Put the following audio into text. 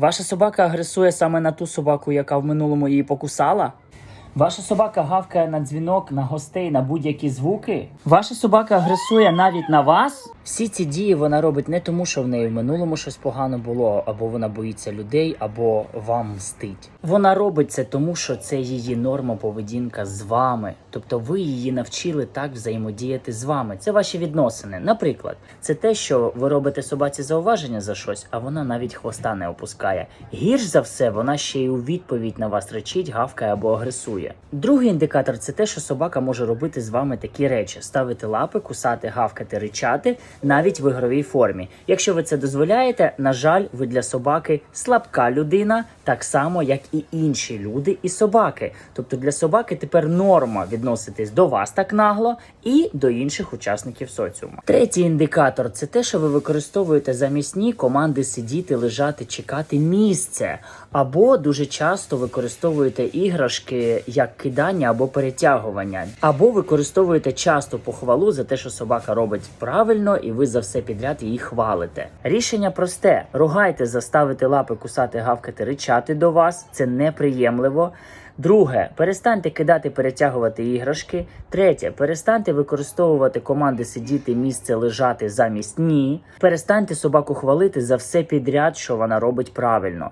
Ваша собака агресує саме на ту собаку, яка в минулому її покусала? Ваша собака гавкає на дзвінок, на гостей, на будь-які звуки. Ваша собака агресує навіть на вас. Всі ці дії вона робить не тому, що в неї в минулому щось погано було, або вона боїться людей, або вам мстить. Вона робить це тому, що це її норма поведінка з вами. Тобто ви її навчили так взаємодіяти з вами. Це ваші відносини. Наприклад, це те, що ви робите собаці зауваження за щось, а вона навіть хвоста не опускає. Гірш за все, вона ще й у відповідь на вас речить, гавкає або агресує. Другий індикатор це те, що собака може робити з вами такі речі: ставити лапи, кусати, гавкати, ричати, навіть в ігровій формі. Якщо ви це дозволяєте, на жаль, ви для собаки слабка людина, так само як і інші люди і собаки. Тобто для собаки тепер норма відноситись до вас так нагло і до інших учасників соціуму. Третій індикатор це те, що ви використовуєте замість ні команди сидіти, лежати, чекати місце, або дуже часто використовуєте іграшки як кидання або перетягування, або використовуєте часто похвалу за те, що собака робить правильно, і ви за все підряд її хвалите. Рішення просте: ругайте, заставити лапи кусати, гавкати, ричати до вас. Це неприємливо. Друге, перестаньте кидати, перетягувати іграшки. Третє, перестаньте використовувати команди сидіти, місце лежати замість ні. Перестаньте собаку хвалити за все підряд, що вона робить правильно.